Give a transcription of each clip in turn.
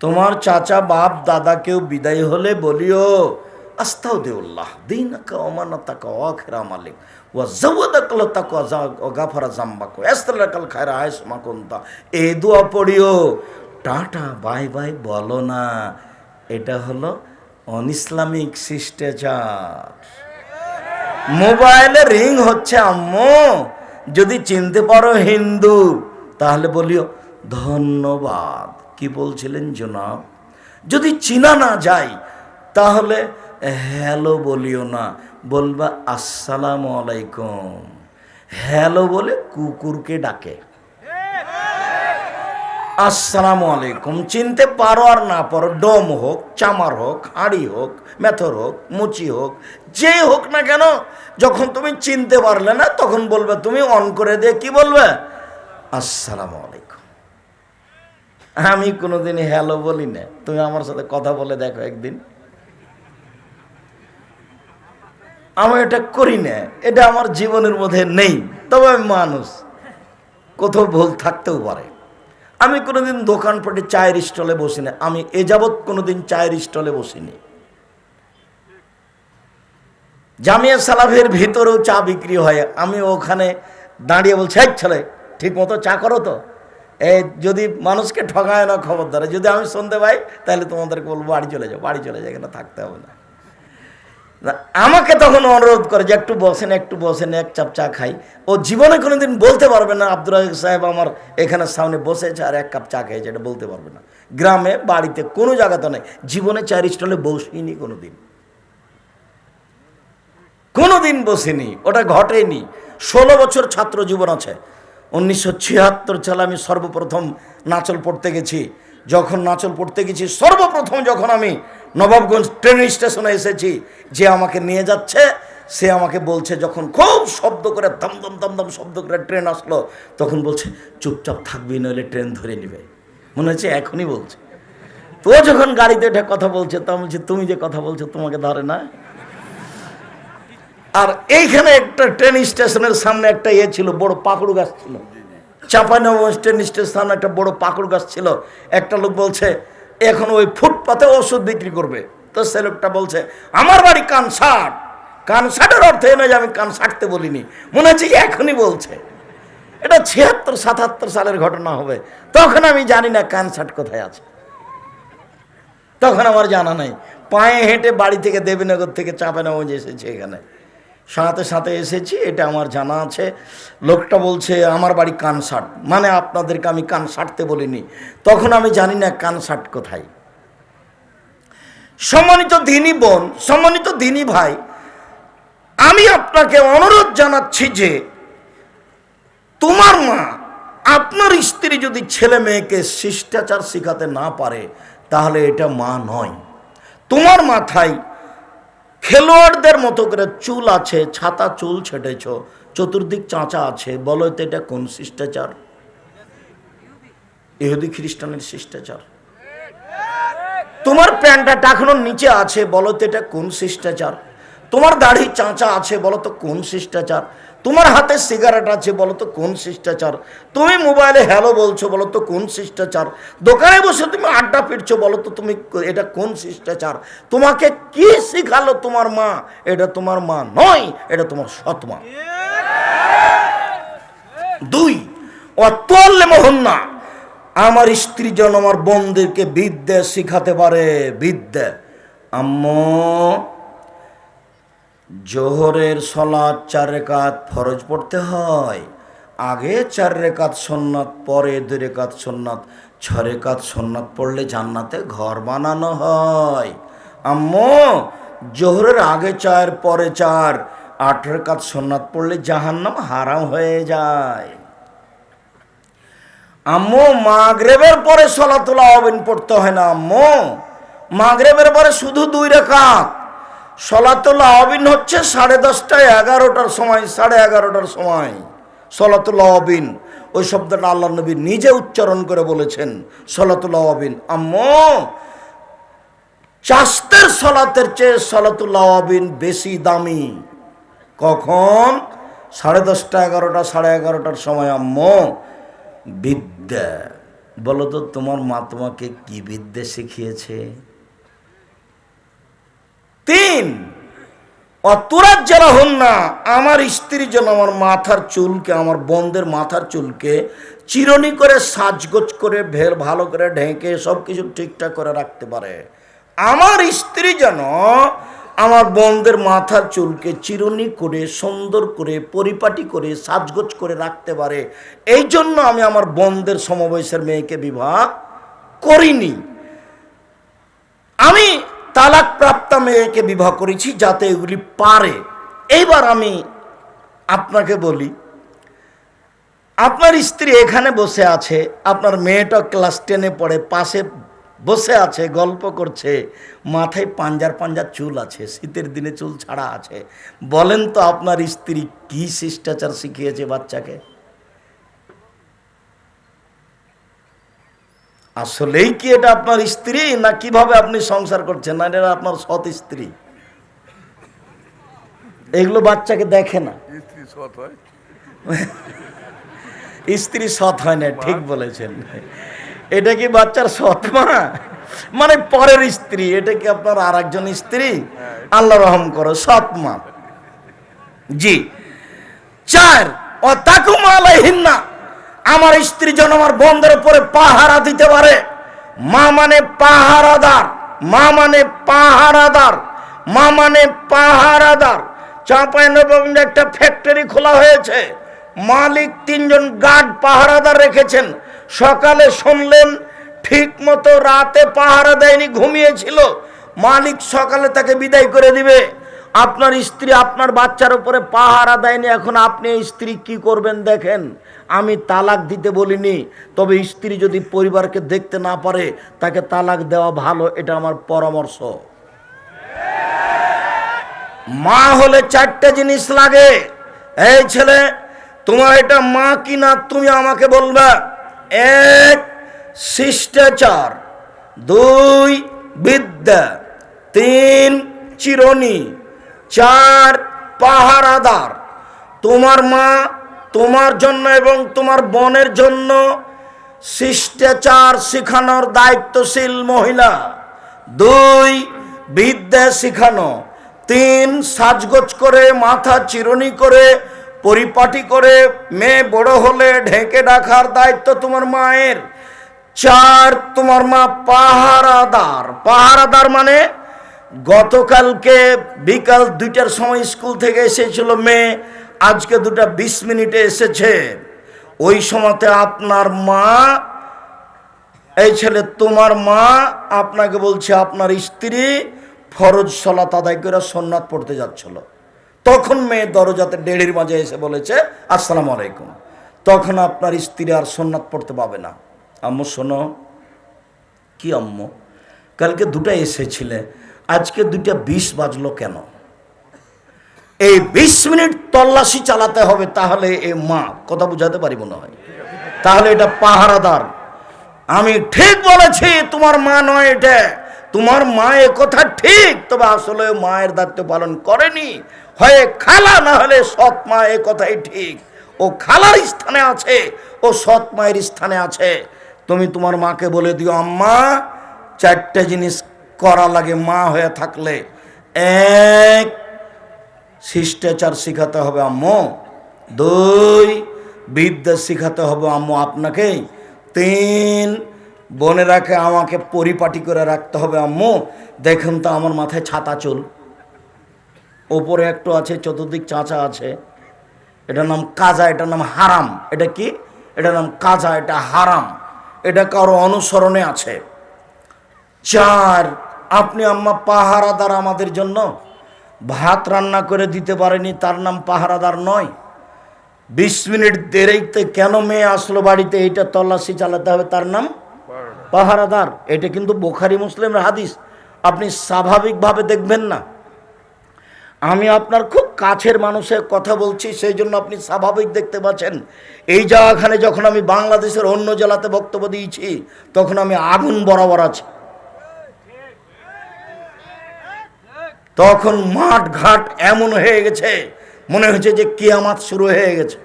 তোমার চাচা বাপ দাদা কেউ বিদায় হলে বলিও আস্তাও দেউল্লাহ দিন অমানতাকা অখেরা মালিক টাটা, বাই বাই, বলো না, এটা হলো অনইসলামিক শিষ্টাচার। মোবাইলে রিং হচ্ছে আম্মু, যদি চিনতে পারো হিন্দু, তাহলে বলিও, ধন্যবাদ। কি বলছিলেন জনাব? যদি চিনা না যায়, তাহলে হ্যালো বলিও না, বলবা আসসালামু আলাইকুম। হ্যালো বলে কুকুরকে ডাকে। আসসালামু আলাইকুম, চিনতে পারো আর না পারো, ডম হোক, চামার হোক, হাঁড়ি হোক, মেথর হোক, মুচি হোক যেই হোক না কেন, যখন তুমি চিনতে পারলে না, তখন বলবে, তুমি অন করে দিয়ে কি বলবে? আসসালামু আলাইকুম। আমি কোনোদিন হ্যালো বলি না। তুমি আমার সাথে কথা বলে দেখো একদিন। আমি এটা করি না। এটা আমার জীবনের মধ্যে নেই। তবে আমি মানুষ। কোথাও ভুল থাকতেও পারে। আমি কোনোদিন দোকানপাটে চায়ের স্টলে বসি না। আমি এ যাবৎ কোনোদিন চায়ের স্টলে বসিনি। জামিয়া সালাফের ভিতরেও চা বিক্রি হয়। আমি ওখানে দাঁড়িয়ে বলছি এক ছেলে ঠিক মতো চা করো তো। এই যদি মানুষকে ঠকায় না খবর খবরদার, যদি আমি শুনতে পাই, তাহলে তোমাদেরকে বলব, বাড়ি চলে যাও, বাড়ি চলে যাও, এখানে থাকতে হবে না। আমাকে তখন অনুরোধ করে যে একটু বসেন একটু বসেন, এক চাপ চা খাই। ও জীবনে কোনোদিন বলতে পারবে না আব্দুল সাহেব আমার এখানে সামনে বসেছে আর এক কাপ চা খেয়েছে, এটা বলতে পারবে না। গ্রামে, বাড়িতে কোনো জায়গাতে নেই, জীবনে চার স্টলে বসিনি কোনো দিন কোনো দিন বসিনি, ওটা ঘটেনি। ষোলো বছর ছাত্র জীবন আছে উনিশশো ছিয়াত্তর সালে আমি সর্বপ্রথম নাচল পড়তে গেছি। যখন নাচল পড়তে গেছি, সর্বপ্রথম যখন আমি নবাবগঞ্জ ট্রেন স্টেশনে এসেছি, যে আমাকে নিয়ে যাচ্ছে, সে আমাকে বলছে, যখন খুব শব্দ করে দমদম দম দম দম শব্দ করে ট্রেন আসলো, তখন বলছে, চুপচাপ থাকবি, নইলে ট্রেন ধরে নিবে। মনে হচ্ছে এখনই বলছে। তো যখন গাড়িতে উঠে কথা বলছে তা বলছে, তুমি যে কথা বলছো, তোমাকে ধরে না? আর এইখানে একটা ট্রেন স্টেশনের সামনে একটা ইয়ে ছিল, বড় পাকড়ু গাছ ছিল। চাঁপানগঞ্জ ট্রেন স্টেশনের সামনে একটা বড় পাকড়ু গাছ ছিল। একটা লোক বলছে, এখন ওই ফুটপাতে ওষুধ বিক্রি করবে। তো সে লোকটা বলছে, আমার বাড়ি কানসাট। কানসাটের অর্থ এ নয় যে আমি কান সাটতে বলিনি, মনে হচ্ছে এখনই বলছে। এটা ছিয়াত্তর, সাতাত্তর সালের ঘটনা হবে। তখন আমি জানি না কানসাট কোথায় আছে। তখন আমার জানা নাই। পায়ে হেঁটে বাড়ি থেকে দেবীনগর থেকে চাঁপানগঞ্জ এসেছে এখানে। সাথে সাথে এসেছি, এটা আমার জানা আছে। লোকটা বলছে, আমার বাড়ি কানসাট। মানে আপনাদেরকে আমি কান সাটতে বলিনি। তখন আমি জানি না কানসাট কোথায়। সম্মানিত দিনী বোন, সম্মানিত দিনী ভাই, আমি আপনাকে অনুরোধ জানাচ্ছি যে, তোমার মা, আপনার স্ত্রী যদি ছেলে মেয়েকে শিষ্টাচার শেখাতে না পারে, তাহলে এটা মা নয়। তোমার মাথায় খেলোয়াড়দের মতো করে চুল আছে, ছাতা, চুল ছেটেছ, চতুর্দিক চাঁচা আছে, বলো তো এটা কোন শিষ্টাচার? ইহুদি খ্রিস্টানের শিষ্টাচার। তোমার প্যান্টটা টাকানোর নিচে আছে, বলো তো এটা কোন শিষ্টাচার? তোমার দাড়ি চাঁচা আছে, বলো তো কোন শিষ্টাচার? তোমার হাতে সিগারেট আছে বলো তো কোন শিষ্টাচার? তুমি মোবাইলে হ্যালো বলছো বলো তো কোন শিষ্টাচার? দোকানে বসে তুমি আড্ডা পিটছো বলো তো তুমি এটা কোন শিষ্টাচার? তোমাকে কি শিখালো তোমার মা? এটা তোমার মা নয়, এটা তোমার সৎ মা। দুই, অতলে মোহন্না। আমার স্ত্রী যেন আমার বোনদেরকে বিদ্যা শিখাতে পারে, বিদ্যা। আম্মু জোহরের সলাদ চার রেকাত ফরজ পড়তে হয়, আগে চার রেকাত সন্ন্যাত পরে দুই রেকাত সন্ন্যাত ছ রেখাত সন্ন্যাত পড়লে জান্নাতে ঘর বানানো হয়। আম্মু, জোহরের আগে চার, পরে চার, আট রেখাত সন্ন্যাত পড়লে জাহান্নাম হারাম হয়ে যায়। আম্মু, মাগরেবের পরে সলাতুল আবিন পড়তে হয় না, আম্মু। মাগরেবের পরে শুধু দুই রেখাত। সলাতুল আবিন হচ্ছে সাড়ে দশটা এগারোটার সময়, সাড়ে এগারোটার সময়। সলাতুল আবিন ওই শব্দটা আল্লাহ নবী নিজে উচ্চারণ করে বলেছেন সলাতুল আবিন আম্ম চাস্তের সলাতের চেয়ে সলাতুল্লাহ আবিন বেশি দামি। কখন? সাড়ে দশটা, এগারোটা, সাড়ে এগারোটার সময়, আম্মু। বিদ্যা। বলো তো, তোমার মা তোমাকে কি বিদ্যে শিখিয়েছে? তিন অতরাজ যারা হন না, আমার স্ত্রী যেন আমার মাথার চুলকে, আমার বন্ধের মাথার চুলকে চিরনি করে সাজগোজ করে ভের ভালো করে ঢেকে সব কিছু ঠিকঠাক করে রাখতে পারে। আমার স্ত্রী যেন আমার বন্ধের মাথার চুলকে চিরনি করে, সুন্দর করে, পরিপাটি করে, সাজগোজ করে রাখতে পারে। এই জন্য আমি আমার বন্ধের সমবয়সের মেয়েকে বিবাহ করিনি। আমি তালাক প্রাপ্তা মেয়েকে বিবাহ করেছি যাতে এগুলি পারে। এইবার আমি আপনাকে বলি, আপনার স্ত্রী এখানে বসে আছে, আপনার মেয়েটা ক্লাস টেনে পড়ে, পাশে বসে আছে, গল্প করছে, মাথায় পাঞ্জার পাঞ্জার চুল আছে, শীতের দিনে চুল ছাড়া আছে। বলেন তো আপনার স্ত্রী কি শিষ্টাচার শিখিয়েছে বাচ্চাকে? আসলেই কি এটা আপনার স্ত্রী না কীভাবে আপনি সংসার করছেন? না এটা আপনার সৎ স্ত্রী। এগুলো বাচ্চাকে দেখে না। স্ত্রী সৎ হয়? হয় না ঠিক বলেছেন। এটা কি বাচ্চার সৎ মা? মানে পরের স্ত্রী এটা কি আপনার আর একজন স্ত্রী আল্লাহ রহম করো সৎ মা। জি। চার ও তাকুমালাইহিন্না আমার স্ত্রী যেন আমার বন্ধের উপরে পাহারা দিতে পারে। মা মানে পাহারাদার, মা মানে পাহারাদার, মা মানে পাহারাদার। চাঁপাই নবাবগঞ্জে একটা ফ্যাক্টরি খোলা হয়েছে। মালিক তিনজন গার্ড পাহারাদার রেখেছেন। সকালে শুনলেন ঠিক মতো রাতে পাহারা দেয়নি, ঘুমিয়েছিল। মালিক সকালে তাকে বিদায় করে দিবে। আপনার স্ত্রী আপনার বাচ্চার উপরে পাহারা দেয়নি, এখন আপনি স্ত্রী কি করবেন দেখেন? আমি তালাক দিতে বলিনি, তবে স্ত্রী যদি পরিবারকে দেখতে না পারে, তাকে তালাক দেওয়া ভালো, এটা আমার পরামর্শ। মা হলে চারটে জিনিস লাগে। এই ছেলে, তোমার এটা মা কি না তুমি আমাকে বলবে? এক, শিষ্টাচার। দুই, বিদ্যা। তিন, চিরনি। চার পাহারাদার। তোমার মা তোমার জন্য এবং তোমার বোনের জন্য শিষ্টাচার শিখানোর দায়িত্বশীল মহিলা। দুই, বিদ্যা শিখানো। তিন, সাজগোজ করে মাথা চিরনি করে পরিপাটি করে মেয়ে বড় হলে ঢেকে রাখার দায়িত্ব তোমার মায়ের। চার, তোমার মা পাহারাদার। পাহারাদার মানে গতকালকে বিকাল দুইটার সময় স্কুল থেকে এসেছিল মেয়ে, আজকে দুটা বিশ মিনিটে এসেছে। ওই সময়তে আপনার মা, এই ছেলে তোমার মা, আপনাকে বলছে আপনার স্ত্রী ফরজ সলাত আদায় করে সন্ন্যাত পড়তে যাচ্ছিল। তখন মেয়ে দরজাতে ডেড়ির মাঝে এসে বলেছে, আসসালামু আলাইকুম। তখন আপনার স্ত্রী আর সন্ন্যাত পড়তে পাবে না। আম্মু, শোনো, কি আম্মু? কালকে দুটা এসেছিলে। আজকে দুইটা বিশ বাজলো কেন? এই বিশ মিনিট তল্লাশি চালাতে হবে তাহলে এ মা, কথা বুঝাতে পারি মনে হয়। তাহলে এটা পাহারাদার। আমি ঠিক বলেছি, তোমার মা নয় এটা। তোমার মা এ কথা ঠিক, তবে আসলে মায়ের দায়িত্ব পালন করেনি। হয় খালা, না হলে সৎ মা এ কথাই ঠিক। ও খালার স্থানে আছে, ও সৎ মায়ের স্থানে আছে। তুমি তোমার মাকে বলে দিও, আম্মা, চারটে জিনিস করা লাগে মা হয়ে থাকলে এক শিষ্টাচার শিখাতে হবে আম্মু। দুই, বিদ্যা শিখাতে হবে আম্মু আপনাকে। তিন বোনেরাকে আমাকে পরিপাটি করে রাখতে হবে আম্মু। দেখুন তো আমার মাথায় ছাতা চুল। ওপরে একটু আছে, চতুর্দিক চাঁচা আছে। এটার নাম কাজা, এটার নাম হারাম। এটা কি? এটার নাম কাজা, এটা হারাম। এটা কারও অনুসরণে আছে। চার আপনি আম্মা পাহারাদার আমাদের জন্য ভাত রান্না করে দিতে পারেনি, তার নাম পাহারাদার নয়। বিশ মিনিট দেরিতে কেন মেয়ে আসলো বাড়িতে, এইটা তল্লাশি চালাতে হবে, তার নাম পাহারাদার। এটা কিন্তু বোখারি মুসলিমের হাদিস, আপনি স্বাভাবিকভাবে দেখবেন না। আমি আপনার খুব কাছের মানুষের কথা বলছি, সেই জন্য আপনি স্বাভাবিক দেখতে পাচ্ছেন। এই জায়গাখানে যখন আমি বাংলাদেশের অন্য জেলাতে বক্তব্য দিয়েছি, তখন আমি আগুন বরাবর আছি। তখন মাঠ ঘাট এমন হয়ে গেছে, মনে হচ্ছে যে কিয়ামাত শুরু হয়ে গেছে।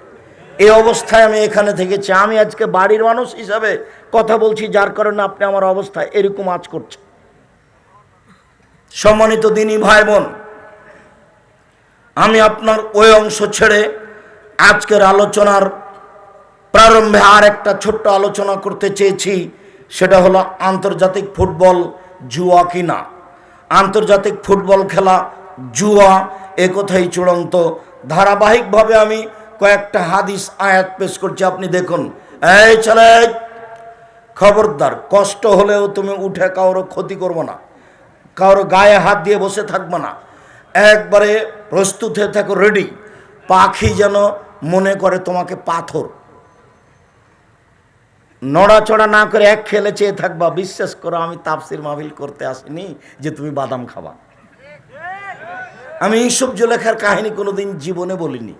এই অবস্থায় আমি এখানে থেকেছি। আমি আজকে বাড়ির মানুষ হিসাবে কথা বলছি, যার কারণে আপনি আমার অবস্থা এরকম আজ করছেন। সম্মানিত দিনী ভাই বোন আমি আপনার ওই অংশ ছেড়ে আজকের আলোচনার প্রারম্ভে আর একটা ছোট্ট আলোচনা করতে চেয়েছি, সেটা হলো আন্তর্জাতিক ফুটবল জুয়া কিনা। আন্তর্জাতিক ফুটবল খেলা, জুয়া, এ কথাই চূড়ান্ত। ধারাবাহিকভাবে আমি কয়েকটা হাদিস, আয়াত পেশ করছি, আপনি দেখুন। এই ছেলে, খবরদার, কষ্ট হলেও তুমি উঠে কারও ক্ষতি করব না। কারও গায়ে হাত দিয়ে বসে থাকবে না। একবারে প্রস্তুত হয়ে থাকো রেডি পাখি যেন মনে করে তোমাকে পাথর। নড়াচড়া না করে এক খেলে চেয়ে থাকবা, বিশ্বাস করো আমি তাপসির মাহফিল করতে আসিনি যে তুমি বাদাম খাবা। আমি ইসব জুলেখার কাহিনী কোনোদিন জীবনে বলিনি।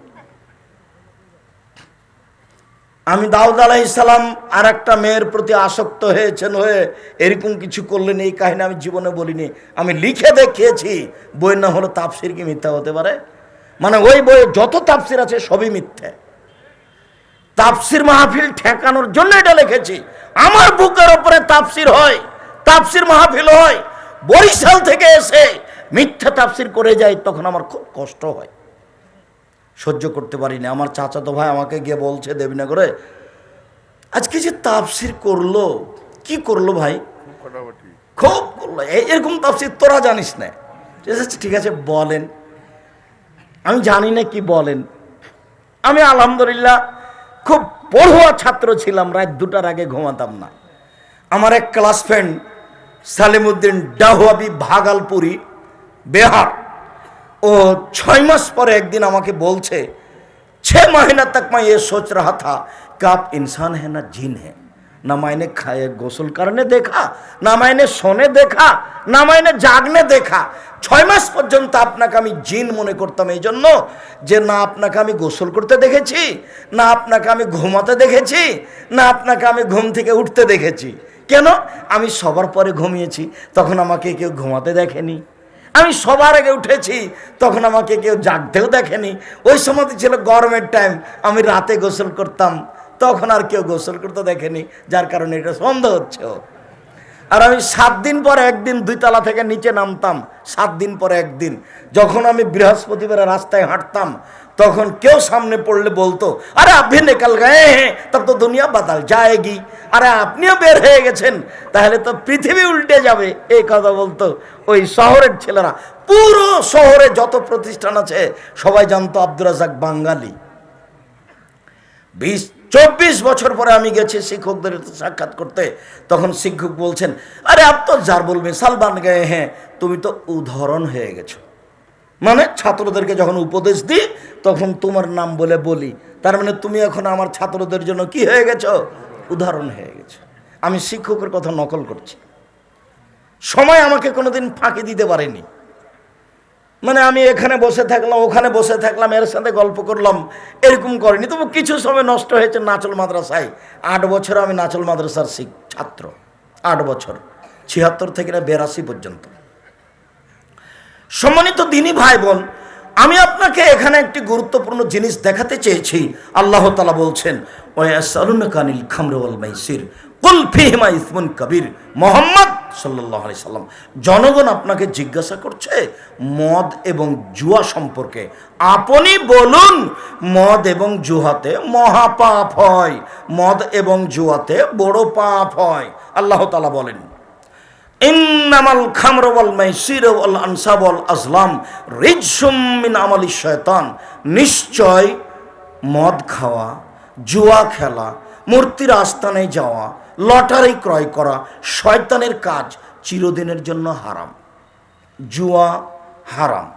আমি দাউদ আলাইসালাম আর একটা মেয়ের প্রতি আসক্ত হয়েছেন হয়ে এরকম কিছু করলেন, এই কাহিনী আমি জীবনে বলিনি। আমি লিখে দেখিয়েছি বই না হলো তাপসির কি মিথ্যা হতে পারে? মানে ওই বইয়ে যত তাপসির আছে সবই মিথ্যে। তাপসির মাহফিল ঠেকানোর জন্য এটা লিখেছি। আমার বুকের ওপরে তাপসির হয় তাপসির মাহফিল হয় বরিশাল থেকে এসে মিথ্যা তাপসির করে যায় তখন আমার খুব কষ্ট হয়। সহ্য করতে পারি না আমার চাচাতো ভাই আমাকে গিয়ে বলছে দেবীনগরে আজকে যে তাপসির করল কি করল ভাই? খুব করল। এই- এরকম তাপসির তোরা জানিস না। ঠিক আছে বলেন। আমি জানি না কি বলেন। আমি আলহামদুলিল্লাহ খুব পড়ুয়া ছাত্র ছিলাম, রাত দুটার আগে ঘুমাতাম না। আমার এক ক্লাস ফ্রেন্ড, সালিমুদ্দিন ডাহুয়াবি ভাগালপুরি, বেহার। ও ছয় মাস পরে একদিন আমাকে বলছে, ছ মাহিনা তাকমা মা সোচ রা থা কাপ ইনসান হ্যাঁ না জিন হ্যাঁ ना मैंने खाए गोसल करने देखा না मैंने सोने देखा না मैंने জাগনে দেখা ছয় মাস পর্যন্ত আপনাকে আমি জিন মনে করতাম এই জন্য যে না আপনাকে আমি গোসল করতে দেখেছি না আপনাকে আমি ঘুমাতে দেখেছি না আপনাকে আমি ঘুম থেকে উঠতে দেখেছি কেন আমি সবার পরে ঘুমিয়েছি তখন আমাকে কেউ ঘুমাতে দেখেনি আমি সবার আগে উঠেছি তখন আমাকে কেউ জাগতেও দেখেনি ওই সময় তো ছিল গরমের টাইম আমি রাতে গোসল করতাম তখন আর কেউ গোসল করতে দেখেনি, যার কারণে এটা সন্দেহ হচ্ছে আর আমি সাত দিন পরে একদিন দুই তলা থেকে নিচে নামতাম, সাত দিন পরে একদিন। যখন আমি বৃহস্পতিবার রাস্তায় হাঁটতাম, তখন কেউ সামনে পড়লে বলতো, আরে আপনি নিকাল গায়ে হ্যাঁ তব তো দুনিয়া বাদাল, যায়গি। আরে আপনিও বের হয়ে গেছেন, তাহলে তো পৃথিবী উল্টে যাবে। এই কথা বলতো ওই শহরের ছেলেরা। পুরো শহরে যত প্রতিষ্ঠান আছে, সবাই জানতো আব্দুর রাজাক বাঙালি। বিশ চব্বিশ বছর পরে আমি গেছি শিক্ষকদের সাক্ষাৎ করতে। তখন শিক্ষক বলছেন, আরে, আপ তো যার বলবে সালমান গায়ে হ্যাঁ তুমি তো উদাহরণ হয়ে গেছো। মানে ছাত্রদেরকে যখন উপদেশ দিই, তখন তোমার নাম বলে বলি। তার মানে তুমি এখন আমার ছাত্রদের জন্য কি হয়ে গেছো? উদাহরণ হয়ে গেছো। আমি শিক্ষকের কথা নকল করছি। সময় আমাকে কোনোদিন ফাঁকি দিতে পারেনি। মানে আমি এখানে বসে থাকলাম, ওখানে বসে থাকলাম, এর সাথে গল্প করলাম, এরকম করেনি। তবু কিছু সময় নষ্ট হয়েছে নাচল মাদ্রাসায়। আট বছর আমি নাচল মাদ্রাসার শিখ ছাত্র। আট বছর। ছিয়াত্তর থেকে না বেরাশি পর্যন্ত। সম্মানিত দিনী ভাই বোন আমি আপনাকে এখানে একটি গুরুত্বপূর্ণ জিনিস দেখাতে চেয়েছি। আল্লাহ তালা বলছেন কানিল খামরওয়াল মাইসির। কুল ফিহিমা ইসমুন কবির। মোহাম্মদ সাল্লাহ আলি সাল্লাম। জনগণ আপনাকে জিজ্ঞাসা করছে, মদ এবং জুয়া সম্পর্কে। আপনি বলুন, মদ এবং জুহাতে মহাপাপ হয়। মদ এবং জুয়াতে বড় পাপ হয়। আল্লাহ তালা বলেন, ইন্নামাল খামর ওয়াল মাইসির ওয়াল আনসাব ওয়াল আজলাম শয়তান। নিশ্চয় মদ খাওয়া, জুয়া খেলা, মূর্তির আস্তানায় যাওয়া লটারি ক্রয় করা শয়তানের কাজ চিরদিনের জন্য হারাম। জুয়া হারাম।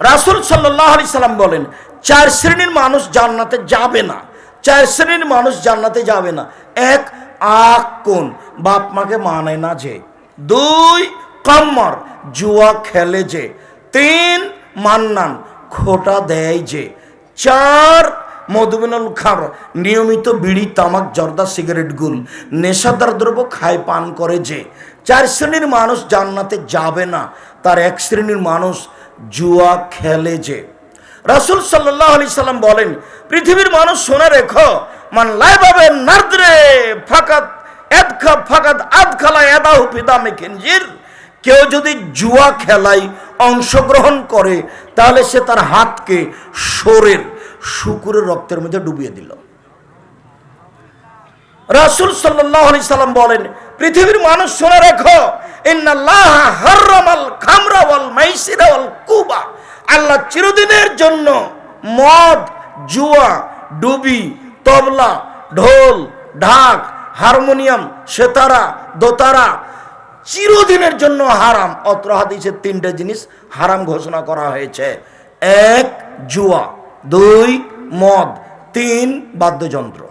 রাসুল সাল্লাহ সাল্লাম বলেন, চার শ্রেণির মানুষ জান্নাতে যাবে না। চার শ্রেণির মানুষ জান্নাতে যাবে না। এক আক কোন? বাপ মাকে মানে না যে। দুই, কাম্মার, জুয়া খেলে যে। তিন, মান্নান, খোটা দেয় যে। চার মধুবিনুল খার, নিয়মিত বিড়ি, তামাক, জর্দা, সিগারেট গুল, নেশাদার দ্রব্য খায়, পান করে যে। চার শ্রেণির মানুষ জান্নাতে যাবে না, তার এক শ্রেণির মানুষ জুয়া খেলে যে। রাসুল সাল্লাহ আলি সাল্লাম বলেন, পৃথিবীর মানুষ শোনা রেখো, মান লাইবাবে নার্দরে ফাকাত এদখা, ফাকাত আদখালা এদাহু পিদামে খিনজির। কেউ যদি জুয়া খেলায় অংশগ্রহণ করে, তাহলে সে তার হাতকে সোরের শুকুরের রক্তের মধ্যে ডুবিয়ে দিল। রাসুল সাল্লাম বলেন, পৃথিবীর মানুষ শুনে রেখো আল্লাহ চিরদিনের জন্য মদ, জুয়া, ডুবি, তবলা, ঢোল, ঢাক, হারমোনিয়াম, সেতারা, দোতারা চিরদিনের জন্য হারাম। অত্র হাদিসে তিনটে জিনিস হারাম ঘোষণা করা হয়েছে। এক, জুয়া। দুই, মদ। তিন, বাদ্যযন্ত্র।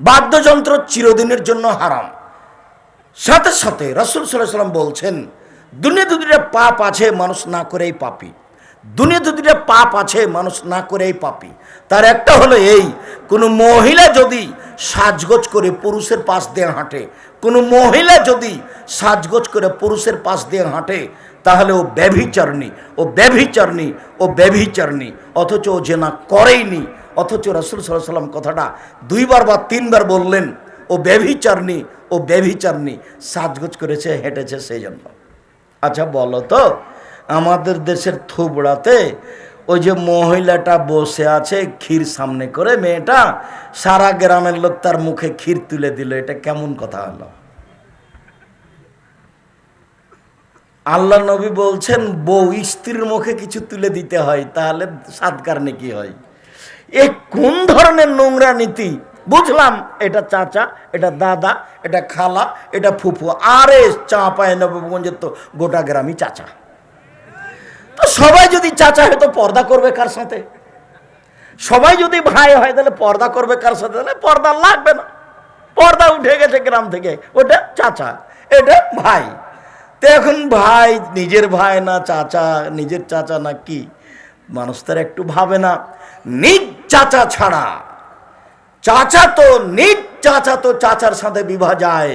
বাদ্যযন্ত্র চিরদিনের জন্য হারাম। সাথে সাথে রাসুল সাল্লাম বলছেন, দুনিয়া দুদিটা পাপ আছে, মানুষ না করেই পাপি। দুনিয়া দুদিটা পাপ আছে, মানুষ না করেই পাপি। তার একটা হলো এই, কোনো মহিলা যদি সাজগোজ করে পুরুষের পাশ দিয়ে হাঁটে, কোনো মহিলা যদি সাজগোজ করে পুরুষের পাশ দিয়ে হাঁটে তাহলে ও ব্যভিচারণী ও ব্যভিচারণী ও ব্যভিচারণী। অথচ ও যে না করেইনি। অথচ রাসুল সাল্লাহ সাল্লাম কথাটা দুইবার বা তিনবার বললেন, ও ব্যভিচারণী ও ব্যভিচারণী। সাজগোজ করেছে, হেঁটেছে সেই জন্য। আচ্ছা বলো তো, আমাদের দেশের থুবড়াতে ওই যে মহিলাটা বসে আছে, ক্ষীর সামনে করে, মেয়েটা সারা গ্রামের লোক তার মুখে ক্ষীর তুলে দিল। এটা কেমন কথা হলো? আল্লাহ নবী বলছেন, বউ, স্ত্রীর মুখে কিছু তুলে দিতে হয়, তাহলে সাদকার নাকি হয়। এ কোন ধরনের নোংরা নীতি? বুঝলাম, এটা চাচা, এটা দাদা, এটা খালা, এটা ফুফু। আরে চা পায় নবগঞ্জের তো গোটা গ্রামই চাচা। তো সবাই যদি চাচা হয় তো পর্দা করবে কার সাথে? সবাই যদি ভাই হয়, তাহলে পর্দা করবে কার সাথে? তাহলে পর্দা লাগবে না। পর্দা উঠে গেছে গ্রাম থেকে। ওটা চাচা, এটা ভাই। তো এখন ভাই, নিজের ভাই না চাচা, নিজের চাচা না কি? মানুষ তার একটু ভাবে না। নিজ চাচা ছাড়া। চাচা তো, নিজ চাচা তো চাচার সাথে বিবাহ যায়।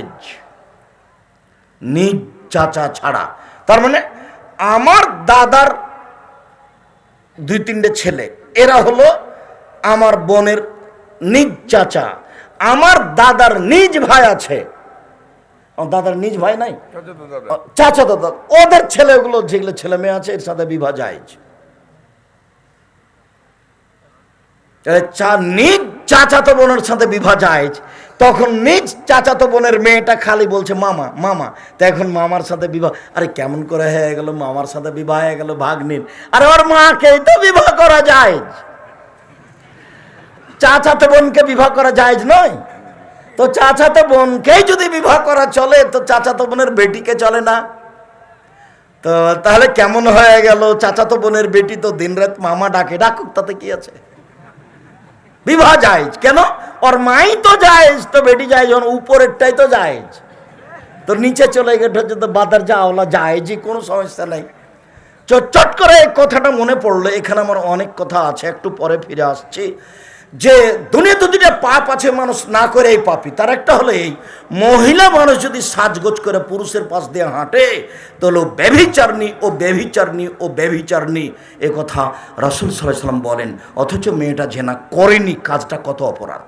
নিজ চাচা ছাড়া। তার মানে আমার দাদার দুই তিনটে ছেলে, এরা হলো আমার বোনের নিজ চাচা। আমার দাদার নিজ ভাই আছে। দাদার নিজ ভাই নাই। চাচা দাদা। ওদের ছেলেগুলো যেগুলো ছেলে মেয়ে আছে এর সাথে বিবাহ যায় চা নিজ চাচাতো বোনের সাথে বিবাহ যায় তখন নিজ চাচাতো বোনের মেয়েটা খালি বলছে মামা মামা। তো এখন মামার সাথে বিবাহ আরে কেমন করে হয়ে গেল মামার সাথে বিবাহ হয়ে গেল ভাগ্নির। আরে ওর মাকেই তো বিবাহ করা যায় চাচাতো বোনকে বিবাহ করা যায় নয়। তো চাচাতো বোনকেই যদি বিবাহ করা চলে, তো চাচাতো বোনের বেটিকে চলে না? তো তাহলে কেমন হয়ে গেল? চাচাতো বোনের বেটি তো দিনরাত মামা ডাকে, ডাকুক, তাতে কি আছে? বিবাহ জায়েজ, কেন? ওর মাই তো জায়েজ, তো বেটি যায় যখন উপরেরটাই তো জায়েজ। তো নিচে চলে গেছে তো বাদার যা ওলা জায়েজই, কোনো সমস্যা নেই। চট করে কথাটা মনে পড়ল, এখানে আমার অনেক কথা আছে, একটু পরে ফিরে আসছি। যে দুনিয়াতে দুটা পাপ আছে, মানুষ না করে এই পাপি। তার একটা হলো এই, মহিলা মানুষ যদি সাজগোজ করে পুরুষের পাশ দিয়ে হাঁটে, তাহলে ব্যভিচারণী, ও ব্যভিচারণী ও ব্যভিচারণী। এ কথা রাসুল সাল্লাম বলেন, অথচ মেয়েটা যে না করেনি, কাজটা কত অপরাধ।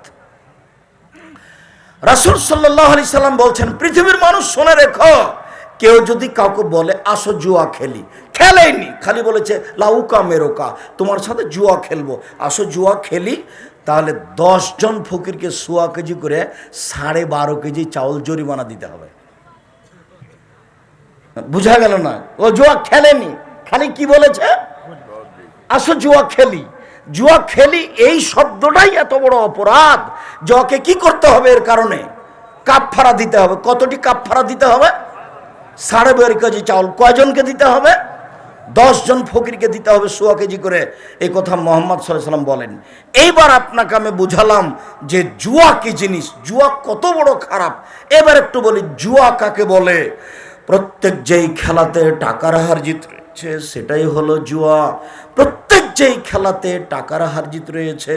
রাসুল সাল্লাহ আলি সাল্লাম বলছেন, পৃথিবীর মানুষ শোনে রেখো, কেউ যদি কাউকে বলে, আসো জুয়া খেলি। খেলেনি খালি বলেছে, লাউকা মেরোকা, তোমার সাথে জুয়া খেলব। আসো জুয়া খেলি তাহলে জন ফকিরকে সোয়া কেজি করে সাড়ে বারো কেজি চাউল জরিমানা দিতে হবে। বুঝা গেল না? ও জুয়া খেলেনি। খালি কি বলেছে? আসো জুয়া খেলি। জুয়া খেলি এই শব্দটাই এত বড় অপরাধ জকে কি করতে হবে এর কারণে? কাপফারা দিতে হবে। কতটি কাপফারা দিতে হবে? সাড়ে বারো কেজি চাউল। কয়জনকে দিতে হবে? জন ফকিরকে দিতে হবে সোয়া কেজি করে। এই কথা মোহাম্মদ সাল্লাম বলেন। এইবার আপনাকে আমি বুঝালাম যে জুয়া কি জিনিস? জুয়া কত বড় খারাপ। এবার একটু বলি, জুয়া কাকে বলে? প্রত্যেক যেই খেলাতে টাকার হার জিতছে সেটাই হলো জুয়া। প্রত্যেক যেই খেলাতে টাকার হারজিত রয়েছে,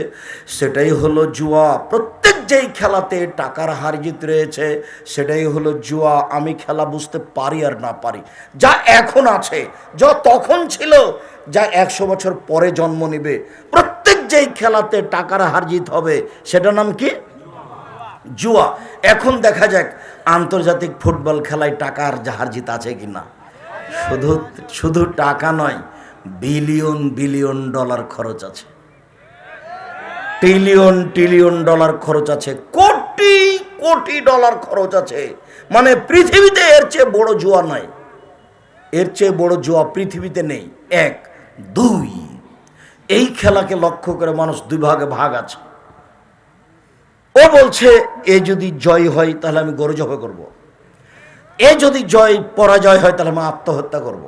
সেটাই হলো জুয়া। প্রত্যেক যেই খেলাতে টাকার হারজিত রয়েছে, সেটাই হলো জুয়া। আমি খেলা বুঝতে পারি আর না পারি। যা এখন আছে, যা তখন ছিল, যা একশো বছর পরে জন্ম নেবে। প্রত্যেক যেই খেলাতে টাকার হারজিত হবে, সেটার নাম কি? জুয়া। এখন দেখা যাক আন্তর্জাতিক ফুটবল খেলায় টাকার হারজিত আছে কি না শুধু শুধু টাকা নয়, বিলিয়ন বিলিয়ন ডলার খরচ আছে। ট্রিলিয়ন ট্রিলিয়ন ডলার খরচ আছে, কোটি কোটি ডলার খরচ আছে। মানে পৃথিবীতে এর চেয়ে বড় জুয়া নয়। এর চেয়ে বড় জুয়া পৃথিবীতে নেই। এক, দুই, এই খেলাকে লক্ষ্য করে মানুষ দুই ভাগে ভাগ আছে। ও বলছে, এ যদি জয় হয়, তাহলে আমি গরু জবাই করব। এ যদি জয়, পরাজয় হয়, তাহলে আমি আত্মহত্যা করব।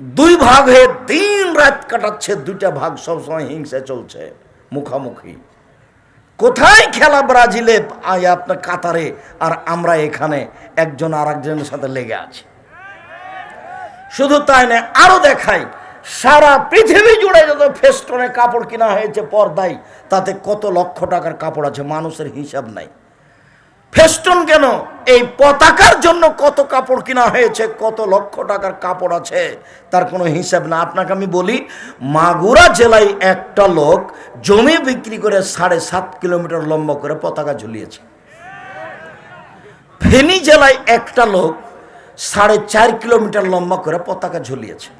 দুই ভাগ হয়ে দিন রাত কাটাচ্ছে, দুইটা ভাগ সবসময় হিংসা চলছে, মুখামুখি। কোথায় খেলা ব্রাজিলে? আপনার কাতারে, আর আমরা এখানে একজন আর একজনের সাথে লেগে আছি। শুধু তাই না আরও দেখাই, সারা পৃথিবী জুড়ে যত ফেস্টনে কাপড় কিনা হয়েছে পর্দায়, তাতে কত লক্ষ টাকার কাপড় আছে, মানুষের হিসাব নাই। ফেস্টন কেন? এই পতাকার জন্য কত কাপড় কিনা হয়েছে, কত লক্ষ টাকার কাপড় আছে, তার কোনো হিসাব না। আপনাকে আমি বলি, মাগুরা জেলায় একটা লোক জমি বিক্রি করে সাড়ে সাত কিলোমিটার লম্বা করে পতাকা ঝুলিয়েছে। ফেনী জেলায় একটা লোক সাড়ে চার কিলোমিটার লম্বা করে পতাকা ঝুলিয়েছে।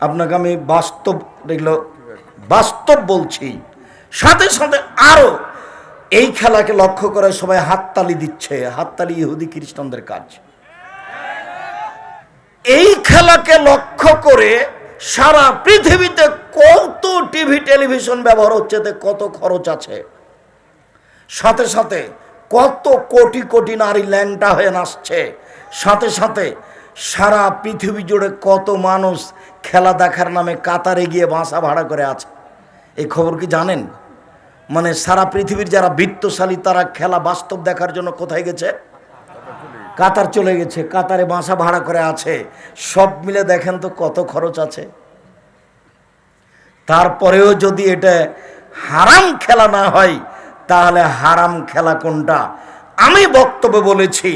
আপনাকে আমি বাস্তব দেখল বাস্তব বলছি। সাথে সাথে আরও এই খেলাকে লক্ষ্য করে সবাই হাততালি দিচ্ছে, হাততালি ইহুদি খ্রিস্টানদের কাজ। এই খেলাকে লক্ষ্য করে সারা পৃথিবীতে কত টিভি, টেলিভিশন ব্যবহার হচ্ছে কত খরচ আছে। সাথে সাথে কত কোটি কোটি নারী ল্যাংটা হয়ে নাচছে। সাথে সাথে সারা পৃথিবী জুড়ে কত মানুষ খেলা দেখার নামে কাতারে গিয়ে বাসা ভাড়া করে আছে। এই খবর কি জানেন? মানে সারা পৃথিবীর যারা বৃত্তশালী, তারা খেলা বাস্তব দেখার জন্য কোথায় গেছে? কাতার চলে গেছে। কাতারে বাসা ভাড়া করে আছে। সব মিলে দেখেন তো কত খরচ আছে। তারপরেও যদি এটা হারাম খেলা না হয়, তাহলে হারাম খেলা কোনটা? আমি বক্তব্য বলেছি,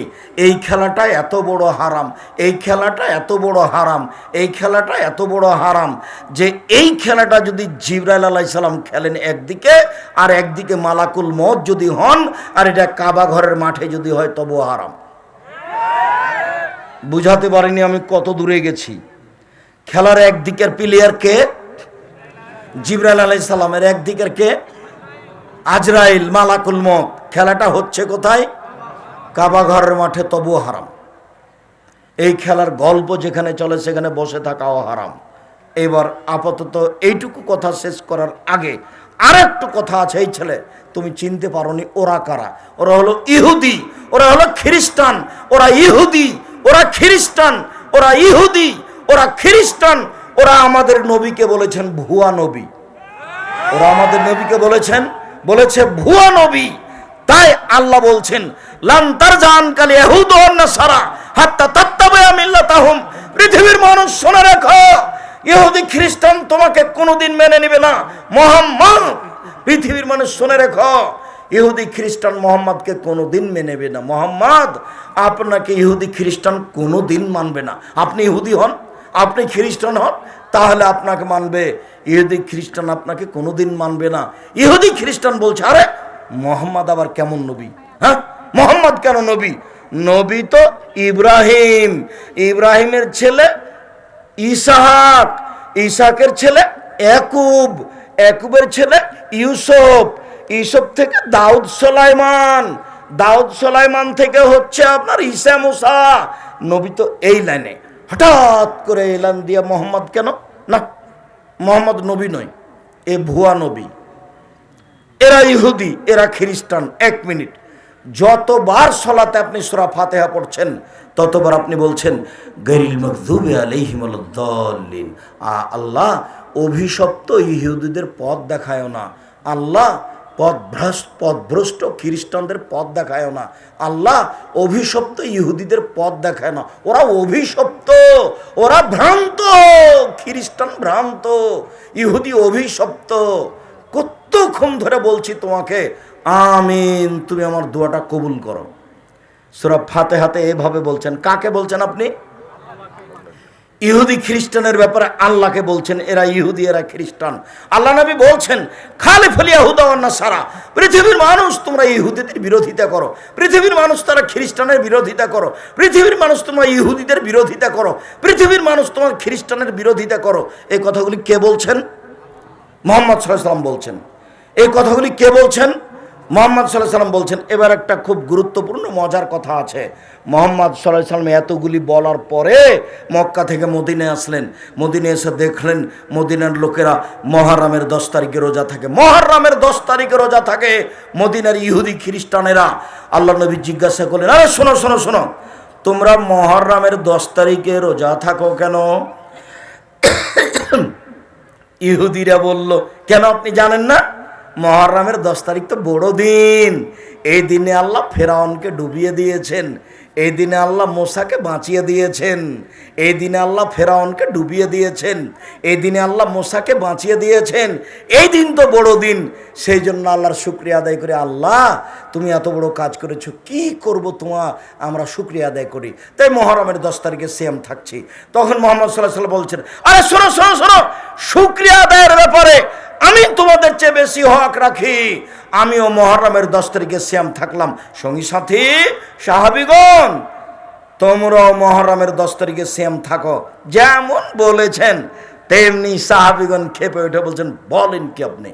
এই খেলাটা এত বড় হারাম, এই খেলাটা এত বড় হারাম, এই খেলাটা এত বড় হারাম, যে এই খেলাটা যদি জিবরাইল আলাইসাল্লাম খেলেন একদিকে, আর একদিকে মালাকুল মত যদি হন, আর এটা কাবা ঘরের মাঠে যদি হয়, তবুও হারাম। বুঝাতে পারিনি আমি কত দূরে গেছি। খেলার একদিকের প্লেয়ার কে? জিবরাইল আলাইসাল্লামের একদিকের কে? আজরাইল, মালাকুল মত খেলাটা হচ্ছে কোথায়? কাবা ঘরের মাঠে তবুও হারাম। এই খেলার গল্প যেখানে চলে, সেখানে বসে থাকাও হারাম। এবার আপাতত এইটুকু কথা শেষ করার আগে আর একটু কথা আছে, এই ছেলে, তুমি চিনতে পারোনি, ওরা কারা? ওরা হলো ইহুদি, ওরা হলো খ্রিস্টান, ওরা ইহুদি, ওরা খ্রিস্টান, ওরা ইহুদি, ওরা খ্রিস্টান, ওরা আমাদের নবীকে বলেছেন ভুয়া নবী। ওরা আমাদের নবীকে বলেছেন বলেছে, ভুয়া নবী। তাই আল্লাহ বলছেন লান্তার জান কালি এহুদ সারা হাত্তা তাত্তাবে মিল্লাতাহুম। পৃথিবীর মানুষ শুনে রাখো, ইহুদি, খ্রিস্টান তোমাকে কোনোদিন মেনে নেবে না। মোহাম্মদ! পৃথিবীর মানুষ শুনে রেখো, ইহুদি, খ্রিস্টান মোহাম্মদকে কোনোদিন মেনে নেবে না। মোহাম্মদ, আপনাকে ইহুদি, খ্রিস্টান কোনোদিন মানবে না। আপনি ইহুদি হন, আপনি খ্রিস্টান হন তাহলে আপনাকে মানবে। ইহুদি খ্রিস্টান আপনাকে কোনোদিন মানবে না। ইহুদি খ্রিস্টান বলছে, আরে, মোহাম্মদ আবার কেমন নবী? হ্যাঁ? মোহাম্মদ কেন নবী? নবী তো ইব্রাহিম। ইব্রাহিমের ছেলে ইসাহাক। ইসাকের ছেলে একুব একুবের ছেলে ইউসুফ। ইউসুফ থেকে দাউদ সোলাইমান। দাউদ সোলাইমান থেকে হচ্ছে আপনার ঈসা মুসা। নবী তো এই লাইনে। হঠাৎ করে এলান দিয়া মোহাম্মদ কেন? না, মোহাম্মদ নবী নয়, এ ভুয়া নবী। এরা ইহুদি, এরা খ্রিস্টান, এক মিনিট। যতবার সলাতে আপনি সুরা ফাতেহা পড়ছেন, ততবার আপনি বলছেন, গরিল মকদুবে আল্লাহ, অভিশপ্ত ইহুদিদের পথ দেখায় না। আল্লাহ পথভ্রষ্ট পদভ্রষ্ট খ্রিস্টানদের পথ দেখায় না। আল্লাহ অভিশপ্ত ইহুদিদের পথ দেখায় না। ওরা অভিশপ্ত, ওরা ভ্রান্ত, খ্রিস্টান ভ্রান্ত, ইহুদি অভিশপ্ত। কতক্ষণ ধরে বলছি তোমাকে, আমিন, তুমি আমার দোয়াটা কবুল করো। সুরা ফাতে হাতে এভাবে বলছেন। কাকে বলছেন আপনি? ইহুদি খ্রিস্টানের ব্যাপারে আল্লাহকে বলছেন, এরা ইহুদি, এরা খ্রিস্টান। আল্লাহ নবী বলছেন খালে ফলিয়া হুদাওয়ান্না সারা পৃথিবীর মানুষ তোমরা ইহুদিদের বিরোধিতা করো। পৃথিবীর মানুষ তারা খ্রিস্টানের বিরোধিতা করো। পৃথিবীর মানুষ তোমরা ইহুদিদের বিরোধিতা করো। পৃথিবীর মানুষ তোমার খ্রিস্টানের বিরোধিতা করো। এই কথাগুলি কে বলছেন? মোহাম্মদ সাল্লাম বলছেন। এই কথাগুলি কে বলছেন? মোহাম্মদ সাল্লাহ সাল্লাম বলছেন, এবার একটা খুব গুরুত্বপূর্ণ, মজার কথা আছে। মোহাম্মদ সাল্লাহ সাল্লাম এতগুলি বলার পরে মক্কা থেকে মদিনে আসলেন। মদিনে এসে দেখলেন, মদিনার লোকেরা মহারামের দশ তারিখে রোজা থাকে। মহারামের দশ তারিখে রোজা থাকে মদিনার ইহুদি খ্রিস্টানেরা। আল্লাহ নবী জিজ্ঞাসা করলেন, আরে শোনো শোনো শোনো, তোমরা মহারামের দশ তারিখে রোজা থাকো কেন? ইহুদিরা বলল, কেন আপনি জানেন না? মহরমের দশ তারিখ তো বড় দিন। এই দিনে আল্লাহ ফেরাউনকে ডুবিয়ে দিয়েছেন। এই দিনে আল্লাহ মোসাকে বাঁচিয়ে দিয়েছেন। এই দিনে আল্লাহ ফেরাউনকে ডুবিয়ে দিয়েছেন। এই দিনে আল্লাহ মোসাকে বাঁচিয়ে দিয়েছেন। এই দিন তো বড় দিন। সেই জন্য আল্লাহর শুক্রিয়া আদায় করে, আল্লাহ, তুমি এত বড় কাজ করেছ, কি করব তোমার আমরা শুক্রিয়া আদায় করি। তাই মহরমের দশ তারিখে সেম থাকছি। তখন মোহাম্মদ সাল্লাহ সাল্লাম বলছেন, আরে শোনো শোনো শোনো, শুক্রিয়া আদায়ের ব্যাপারে আমি তোমাদের চেয়ে বেশি হক রাখি। আমিও মহরমের দশ তারিখে শ্যাম থাকলাম। সঙ্গী সাথী, সাহাবিগণ, তোমরাও মহরমের দশ তারিখে শ্যাম থাকো। যেমন বলেছেন, তেমনি সাহাবিগণ খেপে উঠে বলছেন, বলেন কি আপনি?